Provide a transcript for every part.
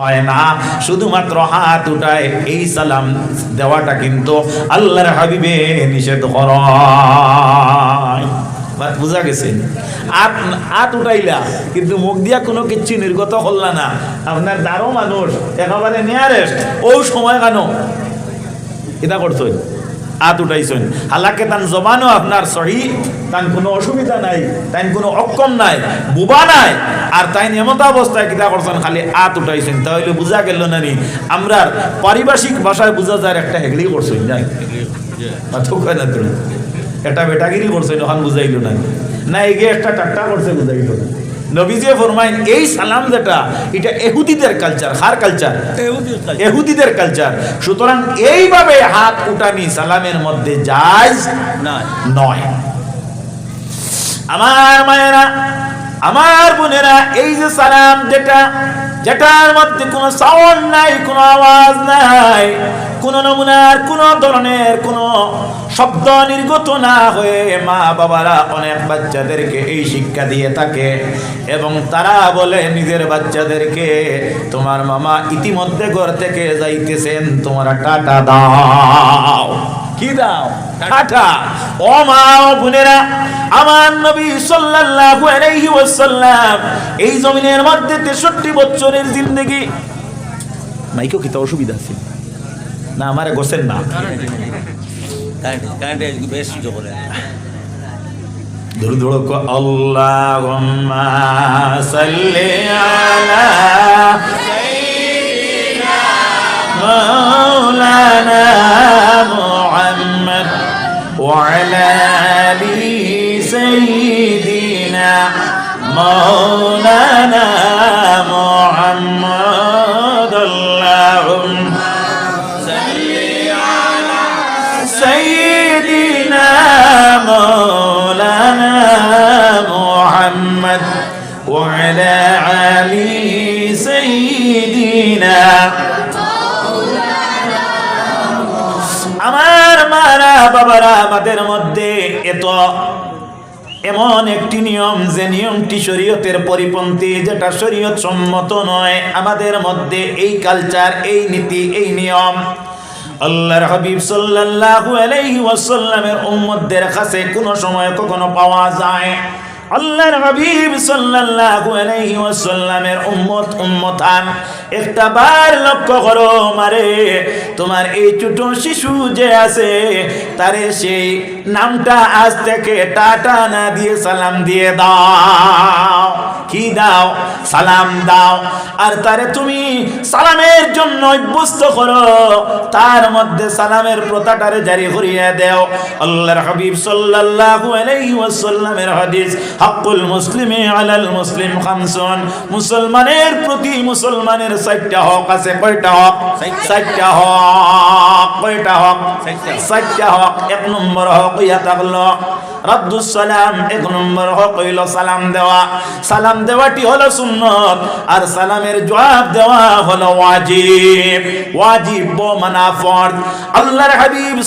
হয় না। শুধুমাত্র হাত উঠায় এই সালাম দেওয়াটা কিন্তু আল্লাহর হাবিবে নিষেধ কর। বুঝা গেছে? আট আট উঠাইলা, কিন্তু মুখ দিয়া কোনো কিচ্ছু নির্গত করলা না। আপনার দারো মানুষ, একেবারে নিয়ারেস্ট ও সময় কেন। এটা করছই আত উঠাইছেন। হালাকে তান জবানও আপনার সহি, তান কোনো অসুবিধা নাই তাই কোনো অক্ষম নাই, বুবা নাই, আর তাই এমতা অবস্থায় কিতা করছেন, খালি আত উঠাইছেন। তাহলে বুঝা গেল না নি? আমরা পারিভাষিক ভাষায় বুঝা যায়, একটা হেগলি করছেন, যাই। না তুমি? এটা বেটাগিরি করছে যখন বুঝাইল না না? এগে একটা টাট্টা করছে বুঝাইল না। নবীজি ফরমাইন এই সালাম যেটা এটা এহুদিদের কালচার হার কালচার এহুদিদের কালচার সুতরাং এইভাবে হাত উঠানি সালামের মধ্যে যায় নয়। আমার মায়েরা আমার বোনেরা এই যে সালাম যেটা যেটার মধ্যে কোনো সাউন্ড নাই কোনো আওয়াজ নাই কোন নমুনার কোন ধরনের কোনো শব্দ নির্গত না হয়ে মা বাবারা অনেক বাচ্চাদেরকে এই শিক্ষা দিয়ে থাকে এবং তারা বলে, নিজের বাচ্চাদেরকে তোমার মামা ইতিমধ্যে ঘর থেকে যাইতেছেন, তোমরা টাটা দাও। কি দাও? টাটা। ও মা ও বোনেরা, আমার নবী সাল্লাল্লাহু আলাইহি ওয়াসাল্লাম এই জমিনের মধ্যে 63 বছরের জিন্দেগি। মাইকো কি তো অসুবিধা আছে? না, আমারে গোসেন না। ধুর ধুর কো আল্লাহুম্মা সাল্লি আলা مولانا বাবারা আমাদের মধ্যে এত এমন একটি নিয়ম যে নিয়মটি শরীয়তের পরিপন্থী, যেটা শরীয়ত সম্মত নয়। আমাদের মধ্যে এই কালচার এই নীতি, এই নিয়ম। আল্লাহর হাবিব সাল্লাল্লাহু আলাইহি ওয়াসাল্লামের উম্মতদের কাছে কোনো সময় কখনো পাওয়া যায়। আল্লাহর হাবিব সাল্লাল্লাহু আলাইহি ওয়াসাল্লামের উম্মত, উম্মতান। একটা বার লক্ষ্য করো মারে তোমার এই ছোট শিশু যে আছে তারে সেই নামটা আজ থেকে টাটা না দিয়ে সালাম দিয়ে দাও। কি দাও? সালাম দাও। আর তারে তুমি সালামের জন্য অভ্যস্ত করো। তার মধ্যে সালামের প্রথাটারে জারি করিয়ে দেও। আল্লাহর হাবিব সাল্লাল্লাহু আলাইহি ওয়াসাল্লামের হাদিস হাক্কুল মুসলিমি আলাল মুসলিম খামসুন। মুসলমানের প্রতি মুসলমানের চারটা হক আছে। কয়টা হক? চারটা হক। কয়টা হক? চারটা হক। এক নম্বর হক ইয়া থাকল। এক নম্বর হইল সালাম দেওয়া। সালাম দেওয়াটি হলো আর সালামের জবাব দেওয়া হলো ওয়াজিব। ওয়াজিব আল্লাহর হাবিব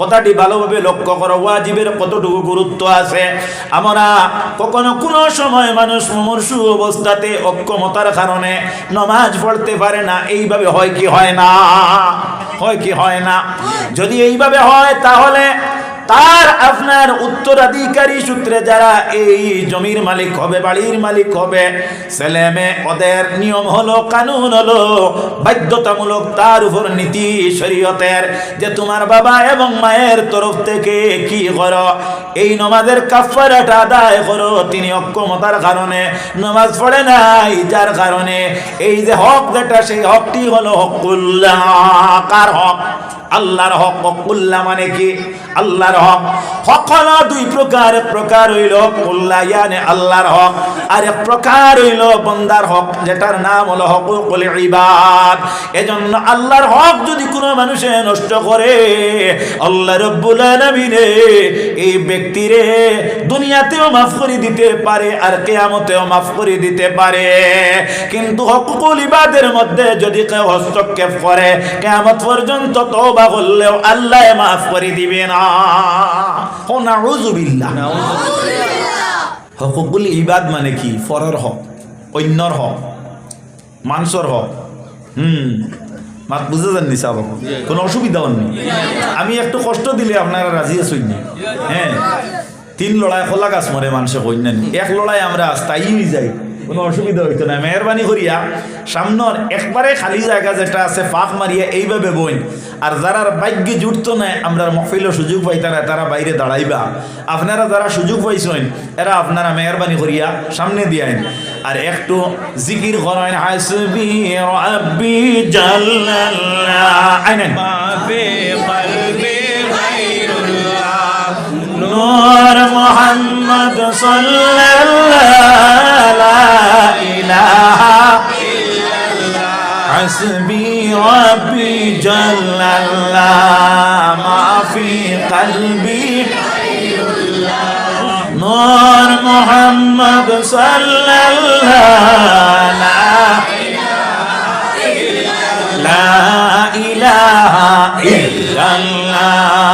কথাটি ভালোভাবে লক্ষ্য করো, ওয়াজিবের কতটুকু গুরুত্ব আছে। আমরা কখনো কোনো সময় মানুষ মুমূর্ষু অবস্থাতে অক্ষমতার কারণে নমাজ পড়তে পারে না, এইভাবে হয় কি হয় না? হয় কি হয় না? যদি এইভাবে হয় তাহলে তার আপনার উত্তরাধিকারী সূত্রে যারা এই জমির মালিক হবে, বাড়ির মালিক হবে ছেলে ওদের নিয়ম হলো, কানুন হলো, বাধ্যতামূলক তার উপর নীতি শরীয়তের যে তোমার বাবা এবং মায়ের তরফ থেকে কি করো, এই নমাজের কাফারাটা আদায় করো, তিনি অক্ষমতার কারণে নমাজ পড়ে নাই, যার কারণে এই যে হক যেটা, সেই হকটি হলো হকুল্লাহ। কার হক? আল্লাহর হক। হকুল্লাহ মানে কি? আল্লাহর হক হক। হলো দুই প্রকার এক প্রকার হইল মুল্লায়ানে আল্লাহর হক আর এক প্রকার হইল বন্দার হক, যেটার নাম হলো হকুকুল ইবাদ। এজন্য আল্লাহর হক যদি কোনো মানুষে নষ্ট করে, আল্লাহ রব্বুল আলামিনে এই ব্যক্তিরে দুনিয়াতেও মাফ করে দিতে পারে আর কেয়ামতেও মাফ করে দিতে পারে। কিন্তু হকুকুল ইবাদের মধ্যে যদি কেউ হস্তক্ষেপ করে, কেয়ামত পর্যন্ত তওবা করলেও আল্লাহ মাফ করে দিবে না। ও নাউযুবিল্লাহ হকুকুল ইবাদ মানে কি? ফরর হক অন্যর হক মানুষের হক। হুম মাত বুঝে যান নি কোনো অসুবিধাও নেই আমি একটু কষ্ট দিলে আপনারা রাজি আছেন? হ্যাঁ। তিন লড়াই খোলা গাছ মরে মানুষে কইনেন এক লড়াই আমরা স্থায়ী যাই। কোনো অসুবিধা হইতো না। মেহরবানি করিয়া সামনের একবারে খালি জায়গা যেটা আছে, ফাঁক মারিয়া এইভাবে বইন। আর যারা ভাগ্যে জুটতো না, আমরা মফিল সুযোগ পাইতা না, তারা বাইরে দাঁড়াইবা। আপনারা যারা সুযোগ পাইছেন, এরা আপনারা মেহরবানি করিয়া সামনে দিয়েন আর একটু জিকির করেন, হাসবি আইনেন। নূর মোহাম্মদ সাল্লাল্লাহ ইলাহা হাসবি রব্বি জাল্লাল্লাহ মা ফি কলবি। নূর লা ইলাহা ইল্লাল্লাহ।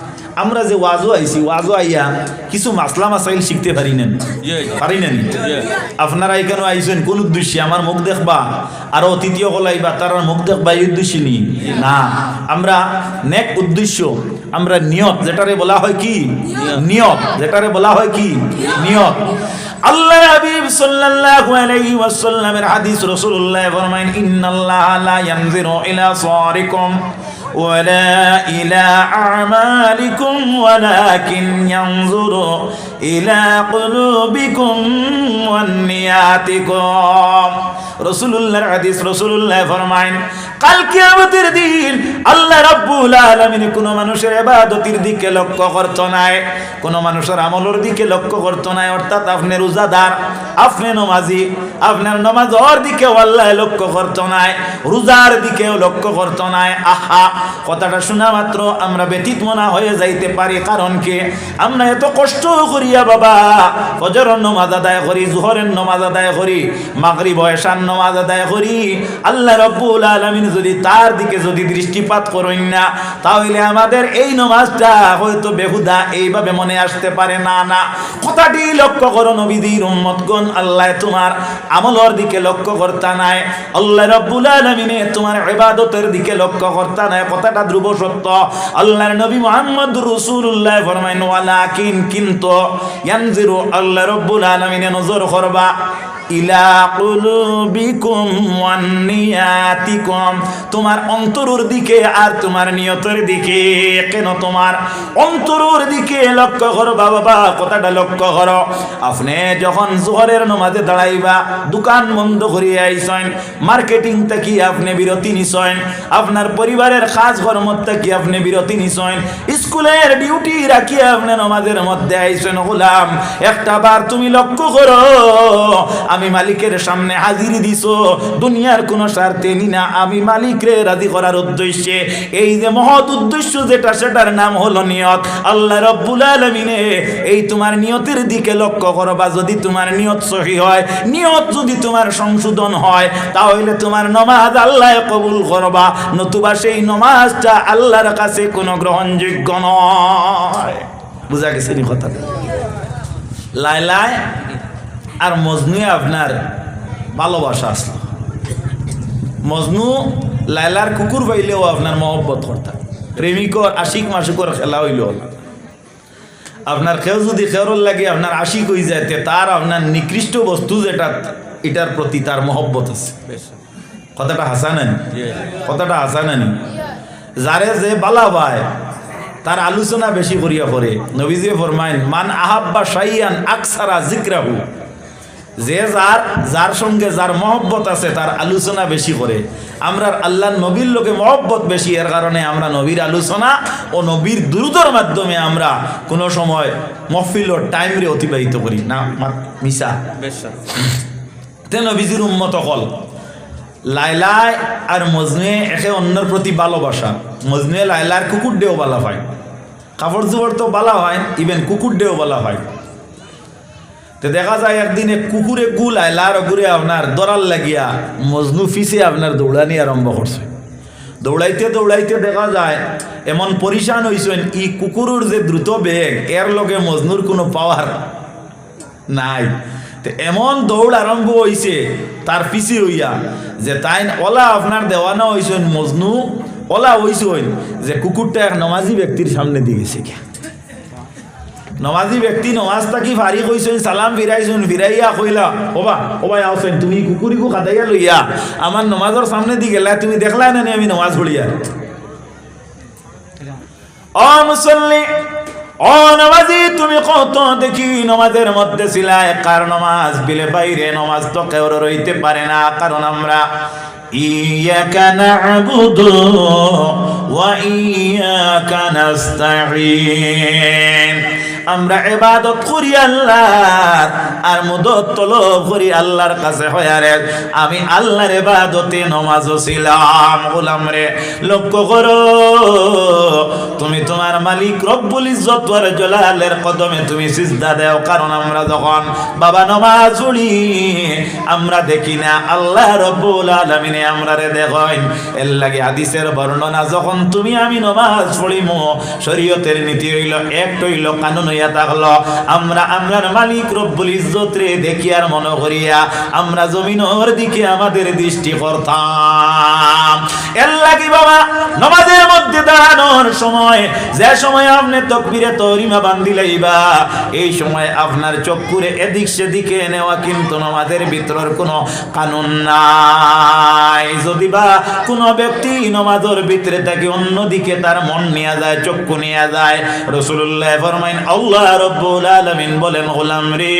আমরা যে ওয়াজও আইছি ওয়াজও আইয়া কিছু মাসলা মাসাইল শিখতে পারি নেন পারি নেন আপনারা এখানে আইছেন কোন উদ্দেশ্যে? আমার মুখ দেখবা আর অতিথিয় গলাইবা তার মুখ দেখবা এই উদ্দেশ্যে নি? না। আমরা নেক উদ্দেশ্য আমরা নিয়ত যেটারে বলা হয় কি? নিয়ত যেটারে বলা হয় কি? নিয়ত। আল্লাহ হাবিব সাল্লাল্লাহু আলাইহি ওয়াসাল্লামের হাদিস রাসূলুল্লাহ ফরমায়েন ইন্নাল্লাহা লা ইয়ানজিরু ইলা সারিকুম। ولا إلى أعمالكم ولكن ينظر إلى قلوبكم ونياتكم. رسول الله الحديث رسول الله فرمائن কাল কিয়ামতের দিন আল্লাহ রাব্বুল আলামিন কোন মানুষের ইবাদতের দিকে লক্ষ্য করত নাই। কোন মানুষের আমলের দিকে লক্ষ্য করত নাই, অর্থাৎ আপনি রোজাদার, আপনি নমাজি, আপনার নমাজের দিকে আল্লাহ লক্ষ্য করত নাই, রোজার দিকেও লক্ষ্য করত নাই। আহা, কথাটা শোনা মাত্র আমরা ব্যতীত মনা হয়ে যাইতে পারি, কারণ কি? আমরা এত কষ্ট করিয়া বাবা, ফজরের নমাজ আদায় করি, জোহরের নমাজ আদায় করি, মাগরিব, এশার নমাজ আদায় করি। আল্লাহ রব্বুল আলামিন যদি তার দিকে যদি দৃষ্টিপাত করেন না, তাহলে আমাদের এই নমাজটা হয়তো বেহুদা এইভাবে মনে আসতে পারে। না না। কথাটি লক্ষ্য করো নবীদের উম্মতগণ, আল্লাহ তোমার আমলর দিকে লক্ষ্য করতা নাই। আল্লাহ রব্বুল আলামিনে তোমার ইবাদতের দিকে লক্ষ্য করতা নাই। কথাটা ধ্রুব সত্য। আল্লাহর নবী মুহাম্মদ রাসূলুল্লাহ ফরমাইন, ওয়ালাকিন কিন্তু ইয়ানজিরু আল্লাহ রব্বুল আলামিনে নজর করবা। ইলা কুলুবিকুম ওয়ান নিয়াতিকুম। তোমার অন্তরের দিকে আর তোমার নিয়তের দিকে। কেন তোমার অন্তরের দিকে লক্ষ্য করো বাবা কথাটা লক্ষ্য করো। আপনি যখন জোহরের নমাজে দাঁড়াইবা, দোকান বন্ধ করিয়ে আইসেন, মার্কেটিং থেকে আপনি বিরতি নিছেন, আপনার পরিবারের কাজ কর্ম থেকে আপনি বিরতি নিছেন স্কুলের ডিউটি রাখিয়ে আপনি নমাজের মধ্যে আইসেন গোলাম। একটা বার তুমি লক্ষ্য করো, আমি মালিকের সামনে হাজিরি দিছো। দুনিয়ার কোনো স্বার্থে নি না, আমি মালিকরে রাজি করার উদ্দেশ্যে। এই যে মহৎ উদ্দেশ্য যেটা, সেটার নাম হলো নিয়ত। আল্লাহ রব্বুল আলমিনে এই তোমার নিয়তের দিকে লক্ষ্য করবা। যদি তোমার নিয়ত সহি হয়, নিয়ত যদি তোমার সংশোধন হয়, তাহলে তোমার নমাজ আল্লাহ কবুল করবা। নতুবা সেই নমাজটা আল্লাহর কাছে কোনো গ্রহণযোগ্য নয়। বুঝা গেছে নি কথা লাইলায় আর মজনুয়ে আপনার ভালোবাসা আসলো। মজনু লাইলার কুকুর পাইলেও আপনার মহব্বত করতাম প্রেমিকর আশিক মাসুকর খেলা হইল আপনার কেউ যদি খেরর লাগে আপনার আশিক হয়ে যাইতে তার আপনার নিকৃষ্ট বস্তু যেটা এটার প্রতি তার মহব্বত আছে। কথাটা হাসানানি? কথাটা হাসানানি? যারে যে বালা পায় তার আলোচনা বেশি করিয়া করে নবীজি ফরমাইন মান আহাব্বা সাইয়ান আকসারা জিক্রাহু যে যার যার সঙ্গে যার মহব্বত আছে তার আলোচনা বেশি করে। আমরা আল্লাহ নবীর লোকে মহব্বত বেশি এর কারণে আমরা নবীর আলোচনা ও নবীর দ্রুতর মাধ্যমে আমরা কোনো সময় মহফিল ও টাইমরে অতিবাহিত করি। না মা- মিশা। তে নবীজির উম্মত হল লাইলাই আর মজনুয়ে একে অন্যের প্রতি ভালোবাসা। মজনুয়ে লাইলার কুকুর দেও বলা হয়। কাপড় চোপড় তো বলা হয় ইভেন কুকুর দেও বলা হয়। তো দেখা যায় একদিন এক কুকুরে গু লাইলার ঘুরে আপনার দরাল লাগিয়া মজনু ফিসে আপনার দৌড়ানি আরম্ভ করছে। দৌড়াইতে দৌড়াইতে দেখা যায় এমন পরিশান হইছেন, ই কুকুরের যে দ্রুত বেগ, এর লগে মজনুর কোনো পাওয়ার নাই। এমন দৌড় আরম্ভ হইছে তার পিছি হইয়া যে তাই ওলা আপনার দেওয়ানা হইছেন, মজনু ওলা হইছেন। যে কুকুরটা এক নমাজি ব্যক্তির সামনে দিয়ে গেছে নমাজি ব্যক্তি নমাজ থাকি ফারিক হইছেন সালাম ফিরাইছেন, ফিরাইয়া কইলা ওবা ওবা আসেন তুমি কুকুরিকু খাদাইয়া লইয়া আমার নমাজের সামনে দি গেলা, তুমি দেখলা না আমি নমাজ পড়িয়া ও মুসল্লি ও নমাজি, তুমি কত দেখি নমাজের মধ্যে ছিলাই কার নমাজ? বিলে নমাজ তো কেউ রইতে পারে না, কারণ আমরা ইয়াকা না'বুদু ওয়া ইয়াকা নাস্তাঈন। আমরা ইবাদত করি আল্লাহর, আর মদত তলব করি আল্লাহর কাছে হয়ারে আমি আল্লাহর ইবাদতে নমাজও ছিলাম, গোলাম রে। লক্ষ্য করো, তুমি তোমার মালিক রব্বুল ইজ্জত ওয়ার জালালের কদমে তুমি সিজদা দাও, কারণ আমরা যখন বাবা নমাজ পড়ি, আমরা দেখি না আল্লাহ রব্বুল আলামিনে আমরা রে দেখেন এর লাগে হাদিসের বর্ণনা, যখন তুমি আমি নমাজ পড়িমু, শরীয়তের নীতি হইল এক হইল কানুন হইয়া থাকল, আমরা, আমরার মালিক রব্বুল ইজ্জত রে মনে করিয়া, আমরা জমিনের দিকে আমাদের দৃষ্টি করতাম। বাবা, নমাজের মধ্যে দাঁড়ানোর সময়, যে সময় আপনি তকবিরে তরিমা বান্দিলাইবা এই সময় আপনার চক্ষুরে এদিক সেদিকে নেওয়া কিন্তু নমাজের ভিতরের কোনো কানুন নাই। যদি বা কোনো ব্যক্তি নমাজের ভিতরে তাকে অন্যদিকে তার মন নিয়ে যায়, চক্ষু নিয়ে যায় রসুল্লাহ ফরমাইন আল্লাহ রব্বুল বলেন, গোলাম রে,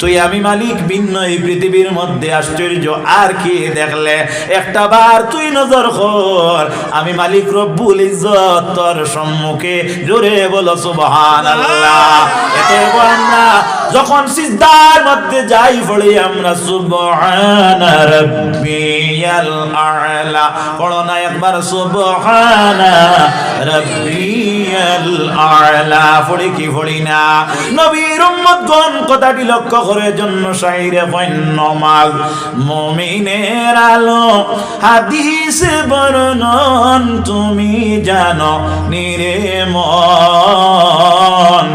তুই আমি মালিক, ভিন্ন এই পৃথিবীর মধ্যে আশ্চর্য, আর কি দেখলে? একটা বার তুই নজর কর, আমি মালিক রব্বুল ইজ্জত তোর সম্মুখে জোরে বলো, সুবহানাল্লাহ। এত আমরা, যখন সিজদার মধ্যে যাই, পড়ি আমরা, সুবহানা রাব্বিয়াল আ'লা। পড়ো না একবার, সুবহানা রাব্বিয়াল আ'লা। পড়ি কি পড়ি না। নবীর উম্মতগণ কথাটি লক্ষ্য করে জন্য শাইরে নমাজ মুমিনের আলো, হাদিস বর্ণন তুমি জানো, নিরে মন।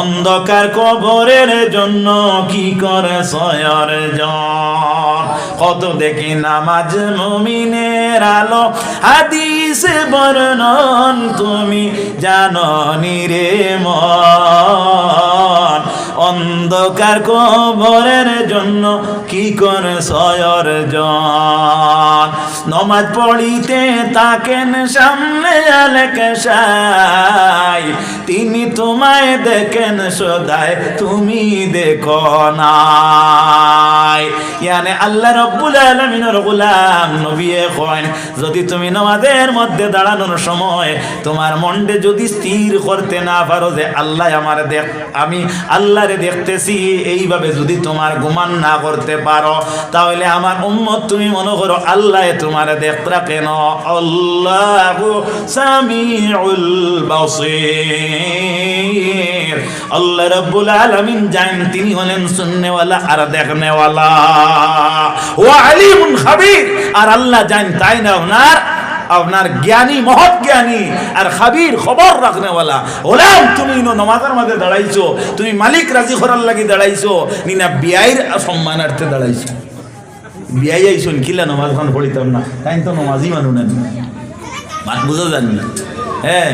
অন্ধকার কবরের জন্য কি করে সয়র জন? কত দেখি নামাজ মুমিনের আলো? হাদিস বর্ণন তুমি জানো নিরে মন। অন্ধকার কবরের জন্য কি করে সয়র জন নমাজ পড়িতে তাকেন সামনে আলেকে সাই। তিনি তোমায় দেখেন সদায় তুমি দেখো নাই। ইয়ানে আল্লাহ রব্বুল আলামিনের গোলাম নবী কইন যদি তুমি নামাজের মধ্যে দাঁড়ানোর সময় তোমার মনকে যদি স্থির করতে না পারো যে আল্লাহ আমার দেখ, আমি আল্লাহরে দেখতেছি, এইভাবে যদি তোমার গুমান না করতে পারো, তাহলে আমার উম্মত তুমি মনে করো, আল্লাহ তোমার দেখরা কেন? আল্লাহ তিনি হলেন শুননেওয়ালা আর দেখনেওয়ালা। ও আলিমুন আর আল্লাহ জানেন, তাই না ওনার? আপনার জ্ঞানী, মহৎ জ্ঞানী আর খাবির খবর রাখনেওয়ালা। ওলাম, তুমি ইনো নমাজের মাঝে দাঁড়াইছো, তুমি মালিক রাজি করার লাগি দাঁড়াইছো, নিনা বিয়াইর সম্মানার্থে দাঁড়াইছো। বিয়াই আইসুন কিলা নমাজ খান পড়িতাম না তাই তো নমাজই মানু না মাত বুঝা জানি হ্যাঁ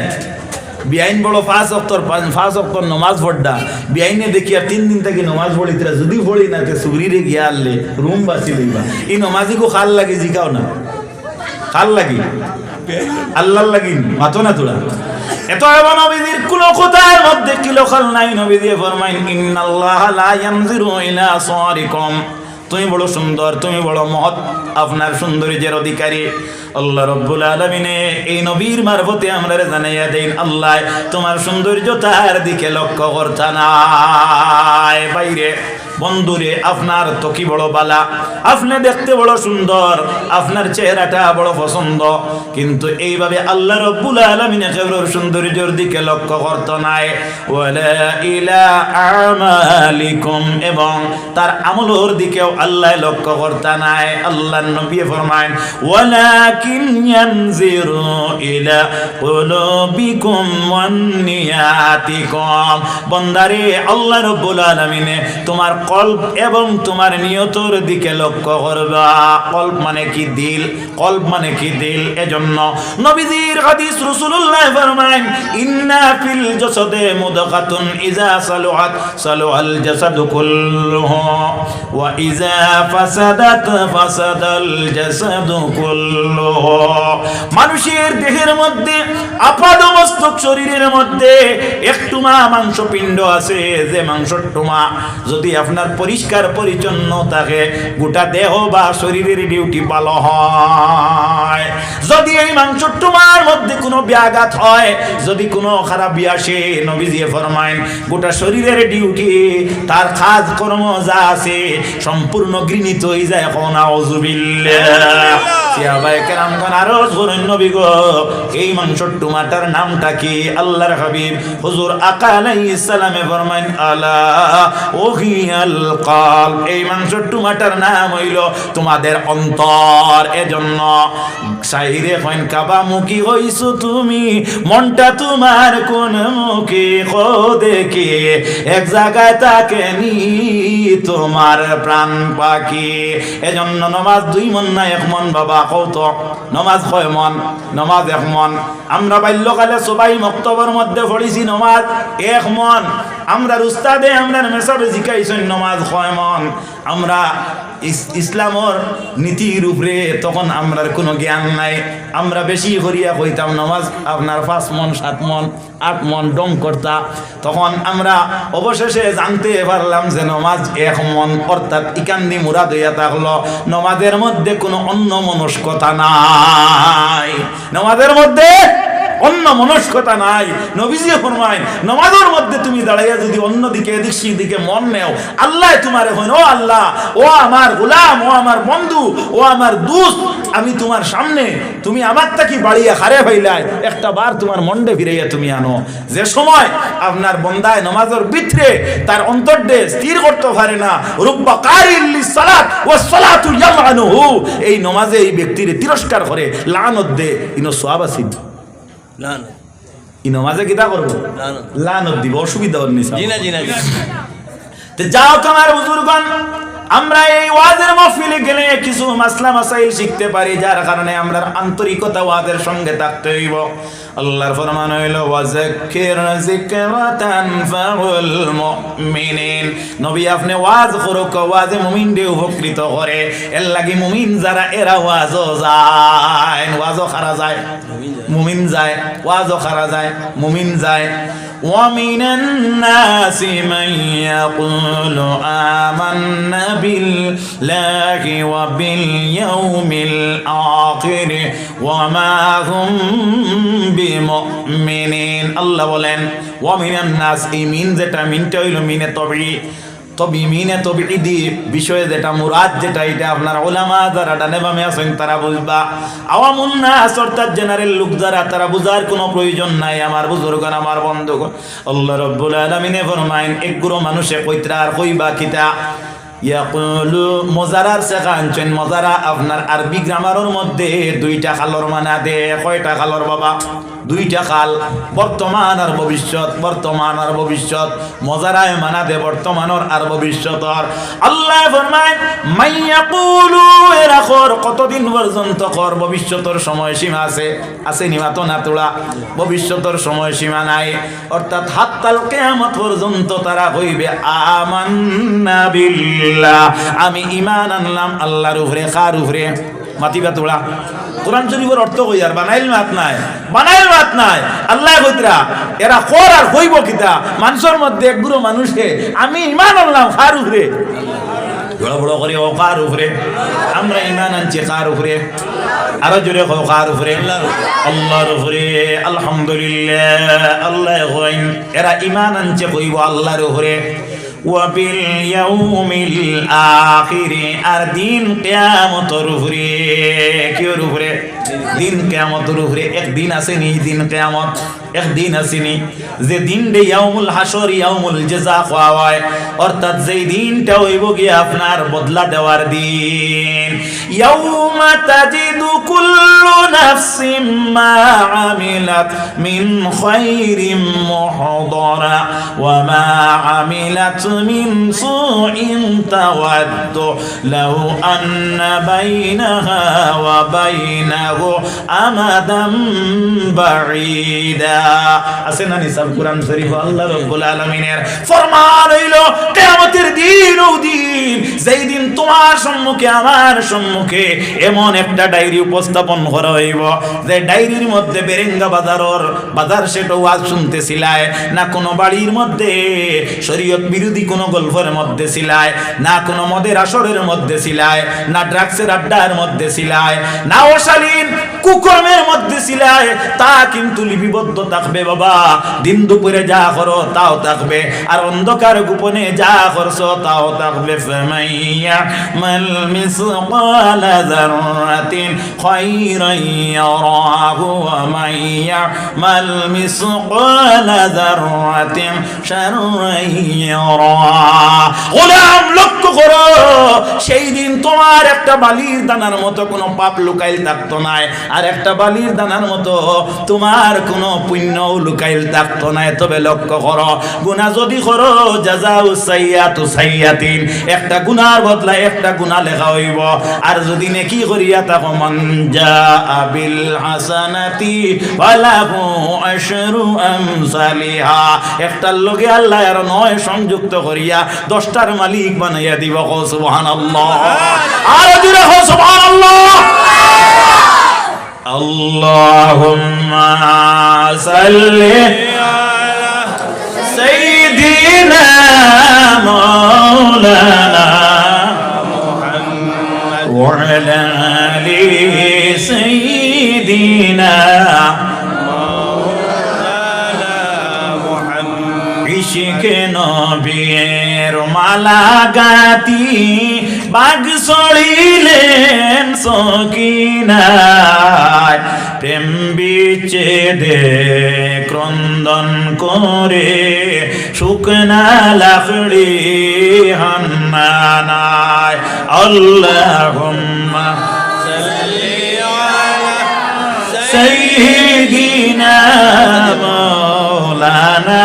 বিআইন বড় পাঁচ অক্টর পাঁচ অক্টর নমাজ পড়ডা। বিআইনে দেখিয়া তিন দিন থেকে নমাজ পড়িতরা, যদি পড়ি না তে সুগরিরে গিয়া আনলে, রুম বাঁচি লইবা। এই নমাজিকো খাল লাগে জিকাও না। খাল লাগি। আল্লাহ লাগি। মাতো না তোরা। এত এবার নবীদের কোন কথার মধ্যে কিলো খাল নাই নবী দিয়ে ফরমাইন, ইন্নাল্লাহ লা ইয়ানজিরু ইলা সারিকুম। তুমি বড় সুন্দর, তুমি বড় মহৎ, আপনার সৌন্দর্যের অধিকারী। আল্লাহ রব্বুল আলমিনে এই নবীর মারফতে আমরা জানাইয়া দেন আল্লাহ, তোমার সৌন্দর্য তার দিকে লক্ষ্য করতা নাই। বাইরে। বন্ধুরে, আপনার তো কি বড় বালা? আপনি দেখতে বড় সুন্দর, আপনার চেহারাটা বড় পছন্দ। কিন্তু এইভাবে আল্লাহ রব্বুল আলামিন একেবারে সৌন্দর্যের দিকে লক্ষ্য করত নাই। আমালিকুম, এবং তার আমলের দিকেও আল্লাহ লক্ষ্য করতে নাই। আল্লাহ নবী ফরমায় ওয়ালাকিন ইয়ানজিরু ইলা কুলুবিকুম ওয়ান নিয়াতিকুম। বন্দারে, আল্লাহ রব্বুল আলামিনে তোমার কল্প এবং তোমার নিয়তর দিকে লক্ষ্য করবা। কল্প মানে কি দিল? কল্প মানে কি দিল? এজন্য নবীজির হাদিস রাসূলুল্লাহ ফরমায় ইন্না ফিল জাসাদে মুদগাতুন ইজা সালুহাত সালুহাল জাসাদু কুল্লুহু, ওয়া ইজা ফাসাদাত ফাসাদাল জাসাদু কুল্লুহু। মানুষের দেহের মধ্যে আপাদ মস্তক শরীরের মধ্যে একটু মা মাংস পিণ্ড আছে, যে মাংসর টুমা যদি আপনার পরিষ্কার পরিচ্ছন্ন থাকে গোটা দেহ বা শরীরের ডিউটি ভালো হয়। যদি এই মাংসর টুমার মধ্যে কোনো ব্যাঘাত হয়, যদি কোনো খারাপ আসে নবীজিয়ে ফরমাইন গোটা শরীরের ডিউটি, তার কাজ কর্ম যা আছে, সম্পূর্ণ গৃহীত হয়ে যায় এখন আল্লাহর হাবিব হুজুর আকা আলাইহিস সালামে ফরমান আলা ওহিয়াল কাল। এই মাংসর টুমাটার নাম হইল তোমাদের অন্তর। এজন্য সাইরে কইন কাবা মুখী হইছো তুমি। মনটা তোমার কোন মুখে কো? দেখে এক জায়গায় তাকে নি তোমার প্রাণ পাখি। এজন্য নমাজ দুই মন না এক মন, বাবা কৌত নমাজ কয় মন? নমাজ এক মন। আমরা বাল্যকালে সবাই মক্তবর মধ্যে পড়েছি নমাজ এক মন। আমরা উস্তাদে আমরা মেসাবে জিকাইছেন নমাজ কয় মন। আমরা ইস- ইসলামর নীতির উপরে তখন আমরার কোনো জ্ঞান নাই। আমরা বেশি করিয়া কইতাম নমাজ আপনার পাঁচ মন, সাত মন, আট মন ডং করতা। তখন আমরা অবশেষে জানতে পারলাম যে নমাজ এক মন, অর্থাৎ ইকান্দি মুরাদ হইয়া থাকল। নমাজের মধ্যে কোনো অন্য মনস্কতা নাই। নমাজের মধ্যে অন্য মনস্কতা নাই নবীজি ফরমায় নমাজের মধ্যে তুমি দাঁড়াইয়া যদি অন্য দিকে এদিক দিকে মন নেও, আল্লাহ তোমার এখন ও আল্লাহ, ও আমার গোলাম, ও আমার বন্ধু, ও আমার দোস্ত, আমি তোমার সামনে, তুমি আমার তাকি বাড়িয়া খারে ভাইলাই একটা বার তোমার মন্ডে ফিরাইয়া তুমি আনো। যে সময় আপনার বন্দায় নমাজের ভিতরে তার অন্তর্দে স্থির করতে পারে না, রুব্বা কারিল্লি সালাত ও সালাতু ইয়ামানুহু এই নমাজে এই ব্যক্তিরে তিরস্কার করে, লানত দে, ইনো সোয়াব আসিদ না না ই নমাজে কিতা করব? লানত। লানত দিব অসুবিধা হল নিসা জি না জি না জি যাও তোমার বুজুরগণ আমরা এই ওয়াজের মহফিলে গেলে কিছু মাসলা মাসাইল শিখতে পারি যার কারণে আমরা আন্তরিকতা ওয়াজের সঙ্গে থাকতে হইব। আল্লাহর ফরমান হইল ওয়াজাক্কির যিকরাতান ফাউল মুমিনিন নবী আপনি ওয়াজ করুক ওয়াজে মুমিন দে উপকৃত করে এর লাগি মুমিন যারা এরা ওয়াজও যায় ওয়াজও খারা যায় মুমিন যায় ওয়াজও খারা যায় মুমিন যায় ومن الناس من يقول آمنا بالله وباليوم الآخر وما هم বিমুমিনিন। আল্লাহ বলেন ওয়া মিনান নাস, এই মিন যেটা, মিনটা হইল মিনে তবি তবি মিনে তবি ইদি বিষয়ে যেটা, মুরাদ যেটা, এটা আপনার ওলামা যারা ডানে বামে আছেন, তারা বুঝবা। আওয়ামুন নাস, অর্থাৎ জেনারেল লোক যারা, তারা বুঝার কোনো প্রয়োজন নাই। আমার বুজুর্গান আমার বন্ধুগণ। আল্লাহ রব্বুল আলামিনে ফরমায়েন, এক গুরু মানুষে কইত্রা কইবা কিতা? ইয়াকুলু, মজারার শেখা আনছেন। মজারা, আপনার আরবি গ্রামারের মধ্যে দুইটা খালর মানা দে, কয়টা খালর বাবা? দুইটা খাল বর্তমান আর ভবিষ্যৎ, বর্তমান আর ভবিষ্যৎ মজারায় মানা দে বর্তমানের আর ভবিষ্যতর আল্লাহ কর কতদিন পর্যন্ত কর, ভবিষ্যতের সময় সীমা আছে আছে নিমাত না তোলা? ভবিষ্যতের সময় সীমা নাই। অর্থাৎ হাত তাল কেয়ামত পর্যন্ত তারা হইবে, আমান্না আমি ইমান আনলাম আল্লাহর উপরে, কার উপরে? মাতিবা তোলা। কোরআন শরীফের অর্থ কই আর? বানাইল মাত নাই। বানাইল মাত নাই। আল্লাহ কইতরা, এরা কর আর হইব কিতা? মানুষের মধ্যে একগুলো মানুষে, আমি ইমান আনলাম কার উপরে বড় বড় করে, ও কার উপরে আমরা ইমান আনছি কার উপরে আরও জোরে কও কার উপরে আল্লাহর উপরে আলহামদুলিল্লাহ, আল্লাহ এরা ইমান আনছে কইব আল্লাহর উপরে। ওয়াবিল ইয়াউমিল আর দিন কিয়ামতের উপরে কিওর উপরে দিন কিয়ামতের উপরে একদিন আসেনি দিন কিয়ামত। একদিন আসেনি। যে দিন রে ইয়াউমুল হাসর ইয়াউমুল জাযা খাওয়া অর্থাৎ যেই দিনটা হইব গিয়ে আপনার বদলা দেওয়ার দিন। ইয়াউমা তাজিদু কুল্লু নাফসিম মা আমিলাত মিন খাইরিম মুহদরা, ওয়া মা আমিলাত মিন সুইন তাওয়াদ্দু লাউ আন্না বাইনাহা ওয়া বাইনাহু আমাদাম বাঈদা আছে না নিসাব কোরআন শরীফ? আল্লাহ রাব্বুল আলামিনের ফরমান দিন ও দিন, যেই দিন তোমার সম্মুখে, আমার সম্মুখে এমন একটা ডায়েরি উপস্থাপন করা হইব, যে ডায়েরির মধ্যে বেরেঙ্গা বাজারর বাজার সেটা ওয়াজ শুনতেছিলায়, না কোনো বাড়ির মধ্যে শরীয়ত বিরোধী কোনো গল্পের মধ্যে ছিলায় না কোনো মদের আসরের মধ্যে ছিলায় না ড্রাগসের আড্ডার মধ্যে ছিলায় না অশালীন কুকর্মের মধ্যে ছিলায় তা কিন্তু লিপিবদ্ধ থাকবে বাবা। দিন দুপুরে যা করো তাও থাকবে, আর অন্ধকার গোপনে যা করছ তাও থাকবে। ফামাইয়া মাল মিসকালা যাররাতিন খায়রান ইয়ারাহু ওয়া মাইয়া মাল মিসকালা যাররাতিন শাররান ইয়ারা গোলাম, লক্ষ্য করো, সেই দিন তোমার একটা বালির দানার মতো কোনো পাপ লুকাইল থাকতো আর একটা বালির দানার মতো তোমার কোনো পুণ্যও লুকাইল থাকতো তবে লক্ষ্য করো, গুনাহ যদি করো একটা একটা গুনাহ লেখা হইব। আর যদি নেকি করিয়া থাকো, মান জাআ বিল হাসানাতি আশরু একটার লগে আল্লাহ আর নয় সংযুক্ত করিয়া দশটার মালিক বানাইয়া দিব। হো সুবহান আল্লাহ আরও জুড়ে হো সুবহান আল্লাহ আল্লাহুম্মা সাল্লি আলা সাইয়্যিদিনা মাওলানা মুহাম্মদ শিখে নবীর মালা গাতি বাঘ সড়িলেন সকিনায়। প্রেম বিচে দে ক্রন্দন করে, শুকনা লাকড়ি হন্নানায়। আল্লাহুম্মা সাল্লি আলা সাইয়্যিদিনা মাওলানা।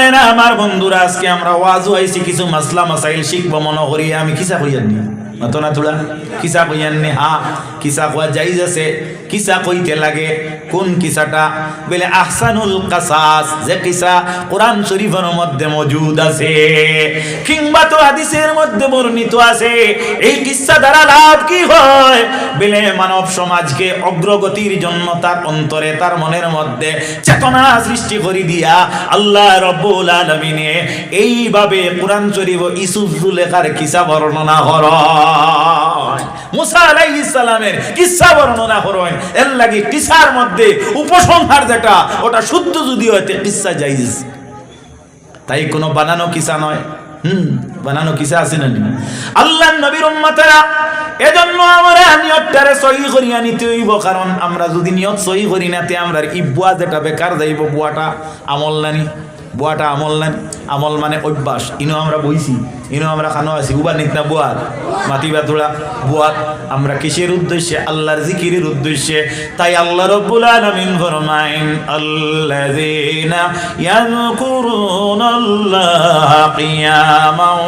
বাইরা আমার বন্ধুরা, আজকে আমরা ওয়াজও আইছি কিছু মাসলা, মাসাইল শিখব, মনে করি আমি কিসা কইয়ার নি। মাতো না তোলা? কিসা কইয়ার নি? হা কিসা কয়া যাইজ আছে কিসা কইতে লাগে, কোন কিসাটা বলে, আহসানুল কাসাস, যে কিসা কোরআন শরীফের মধ্যে মজুদ আছে, কিংবা তো হাদিসের মধ্যে বর্ণিত আছে, এই কিসা দ্বারা লাভ কি হয়? বলে, মানব সমাজকে অগ্রগতির জন্য তার অন্তরে, তার মনের মধ্যে চেতনা সৃষ্টি করে দিয়া, আল্লাহ রব্বুল আলমিনে, এইভাবে কোরআন শরীফ ইসুফ জুলেখার কিসা বর্ণনা কর কিসা মধ্যে যেটা, ওটা শুদ্ধ তাই কোনো বানানো কিসা আছে না এজন্য আমরা কারণ আমরা যদি নিয়ত সহি করি না আমরা ই বুয়া যেটা বেকার যাইব, বুয়াটা আমল নানি। বুয়াটা আমল নানি আমল মানে অভ্যাস। ইনো আমরা বইছি, ইনো আমরা খানো আছি। উবা নিত না বুয়াত মাতিবা তোলা বুয়াত আমরা কিসের উদ্দেশ্যে? আল্লাহর জিকিরের উদ্দেশ্যে। তাই আল্লাহ রব্বুল আলামিন ফরমাইন আল্লাযীনা ইয়াযকুরুনাল্লাহা কিয়ামান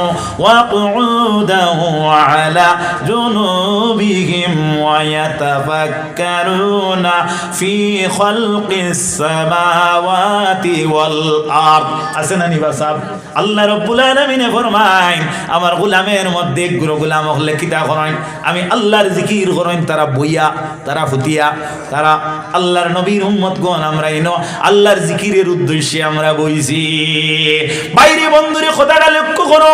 ওয়া কুউদান আলা জুনুবিহিম ওয়া ইয়াতাফাক্কারুনা ফি খালকিস সামাওয়াতি ওয়াল আরদ। আছে না নিবা সাব আল্লাহ রব্বুল আলামিনে ফরমায়, আমার গোলামের মধ্যে গুলো গোলাম হলে কিতা করেন আমি আল্লাহর জিকির করেন তারা বইয়া, তারা ফুতিয়া, তারা আল্লাহর নবীর উম্মত গণ আমরা ইনো আল্লাহর জিকিরের উদ্দেশ্যে আমরা বইছি। বাইরে বন্ধুরে, কথাটা লক্ষ্য করো।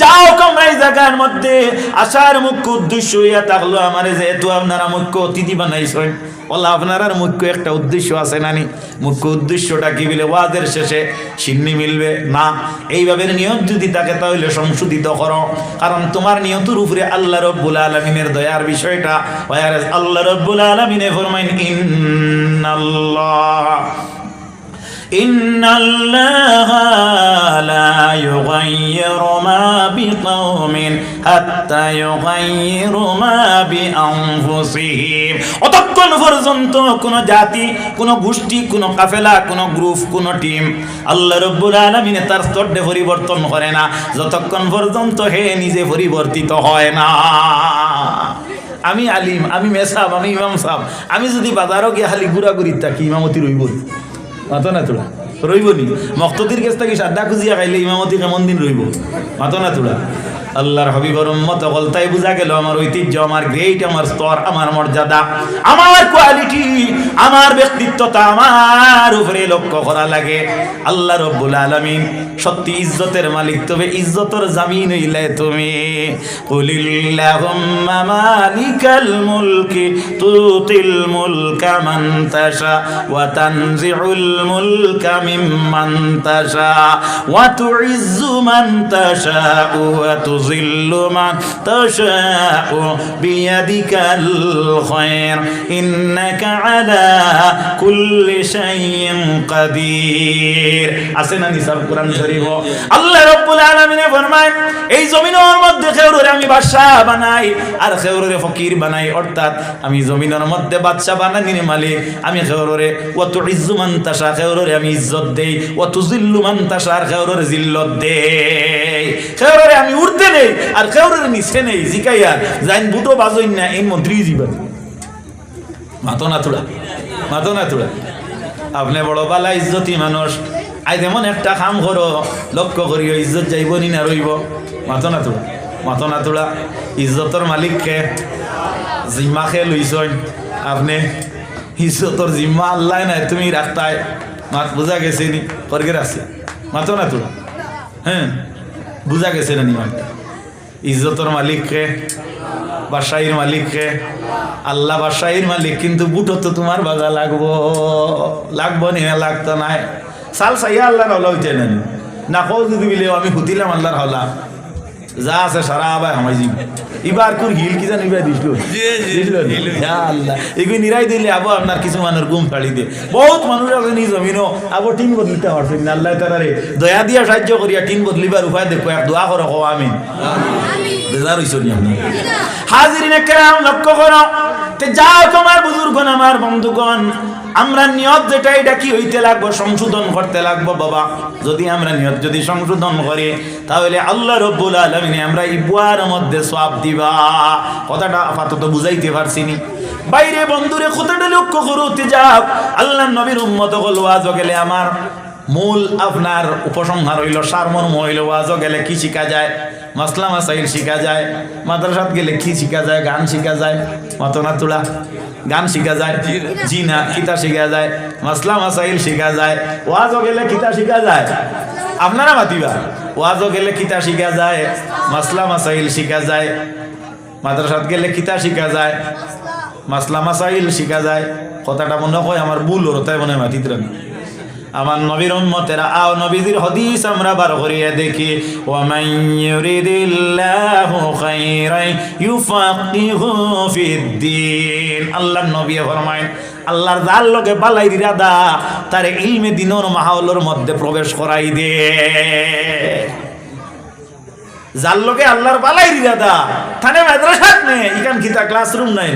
যাও তোমরা এই জায়গার মধ্যে। আসার মুখ্য উদ্দেশ্য হইয়া থাকল আমার, যেহেতু আপনারা মুখ্য অতিথি বানাইছেন। বলা, আপনার আর মুখ্য একটা উদ্দেশ্য আছে নানি। মুখ্য উদ্দেশ্যটা কি বলে? ওয়াদের শেষে সিন্নি মিলবে। না, এইভাবে নিয়ত যদি তাকে তাহলে সংশোধিত করো। কারণ তোমার নিয়তের উপরে আল্লাহ রব্বুল আলমিনের দয়ার বিষয়টা। আল্লাহ রব্বুল আলমিনে ফরমাইন, ইন্নাল্লাহ। إن الله لا يغير ما بقوم حتى يغيروا ما بأنفسهم অতক্ষণ পর্যন্ত কোন জাতি কোন গোষ্ঠী কোন কাফেলা কোন গ্রুপ কোন টিম আল্লাহ রব্বুল আলমিনে তার স্তরে পরিবর্তন করে না যতক্ষণ পর্যন্ত হে নিজে পরিবর্তিত হয় না আমি আলিম আমি মেসাব আমি ইমাম সাহেব আমি যদি বাজারও গিয়ে খালি ঘুরাঘুরি থাকি ইমামতি রইব মাতো না তোরা রইব নি। মক্তদির কাছ থেকে সাদা খুঁজিয়া খাইলে ইমামতি কেমন দিন রইব? মাতো না আল্লাহর হবিবর উম্মত হল তাই বুঝা গেল, আমার ঐতিহ্য, আমার গ্রেট আমার স্তর, আমার মর্যাদা, আমার কোয়ালিটি আমার ব্যক্তিত্বতা, আমার উপরে লক্ষ্য করা লাগে। আল্লাহ রব্বুল আলামিন সত্যি ইজ্জতের মালিক, তবে ইজ্জতর জামিন হইলে তুমি। কুলিল্লাহুম্মা মালিকাল মুলকি তুতিল মুলকা মান তাশা, ওয়া তানজিউল মুলকা মিম্মান তাশা, ওয়া তুইজ্জু মান তাশা ওয়া মান তাশা বিয়াদিকাল খায়র ইন্নাকা আলা কুল্লি শাইইন কাদির আছে না নিসাব কোরআন শরীফ? আল্লাহ রাব্বুল আলামিন ফরমায়, এই জমিনের মধ্যে খেউরে আমি বাদশা বানাই, আর খেউরে ফকির বানাই। অর্থাৎ আমি জমিনের মধ্যে বাদশা বানানির মালিক। আমি খেউরে ওয়াত ইজ্জু মান তাশা খেউরে আমি ইজ্জত দেই। ওয়াত জিল্লু মান তাশা, আর খেউরে জিল্লত দেই। খেউরে আমি উঠতে নেই, আর খেউরে নিচে নেই, জিকাইয়া জাইন বুটো বাজইন না, এই মন্ত্রী জীবন মাতো না তোরা, মাতো না তোরা। আপনি বড় বালা ইজ্জতি মানুষ আই যেমন একটা কাম করো, লক্ষ্য করিও ইজ্জত যাইব নি না রইব। মাতো না তোরা, মাতো না তোরা, ইজ্জতর মালিক খে জিম্মা খে লইছইন। আপনি ইজ্জতর জিম্মা আল্লাহ নাই, তুমি রাখতায় মাত বুঝা গেছে নি করগে আছে। মাতো না তোরা হ্যাঁ? বুঝা গেছে না নিমান ইজ্জতর মালিক কে বাসাইর মালিক কে আল্লাহ বাসাইর মালিক, কিন্তু বুটো তো তোমার বাজা লাগবো। লাগবো নি লাগতো নাই। সাল সাইয়া আল্লাহর হলা হইতে না না কৌ যদি বিলে, আমি হুতিলাম আল্লাহর হলা যা আছে সারা আবার হামাই এবার কোন হিল কি জানি দিছিল। আল্লাহ। এগুলো নিরাই দিলে আবো আপনার কিছু মানুষ গুম বহুত মানুষ আছে নিজ জমিনও আবো টিন বদলিতে পারছেন আল্লাহ তারারে দয়া দিয়া সাহায্য করিয়া টিন বদলিবার উপায় দেখো এক দোয়া করো আমিন। বেজার হইছ নি আপনি? কেরাম লক্ষ্য করো তে যাও তোমার বুজুর্গণ আমার বন্ধুগণ। আমরা নিয়ত যেটা, এটা কি হইতে লাগবো? সংশোধন করতে লাগবো, বাবা। যদি আমরা নিয়ত যদি সংশোধন করি, তাহলে আল্লাহ রব্বুল আলমিনে আমরা ইবুয়ার মধ্যে সব দিবা। কথাটা আপাতত বুঝাইতে পারছি নি। বাইরে বন্ধুরে কথাটা লক্ষ্য করতে যাক আল্লাহ নবীর উম্মত গলো আজ গেলে আমার। মূল আপনার উপসংহার হইল সারমর্ম হইল ওয়াজও গেলে কি শিখা যায়? মাসলা মাসাইল শিখা যায় মাদ্রাসাত গেলে কি শিখা যায়? গান শিখা যায় মাতনা তুলা গান শিখা যায় জি না কিতা শিখা যায় মাসলা মাসাইল শিখা যায় ওয়াজও গেলে কিতা শিখা যায়। আপনারা মাতিবা? ওয়াজও গেলে কিতা শিখা যায় মাসলা মাসাইল শিখা যায় মাদ্রাসাত গেলে কিতা শিখা যায় মাসলা মাসাইল শিখা যায়। কথাটা মনে হয় আমার ভুল হলো তাই মনে হয় মাতিত রাখি। আমার নবীর উম্মতেরা, আও নবীজির হদিস আমরা বার করিয়ে দেখি। ফিদ্দিন। আল্লাহর নবী ফরমায় আল্লাহর যার লগে বালাই ইরাদা তার ইলমে দিনর মাহৌলের মধ্যে প্রবেশ করাই দে। যার লগে আল্লাহর বালাই ইরাদা থানে মাদ্রাসাত নেই ইখান কিতা ক্লাসরুম নাই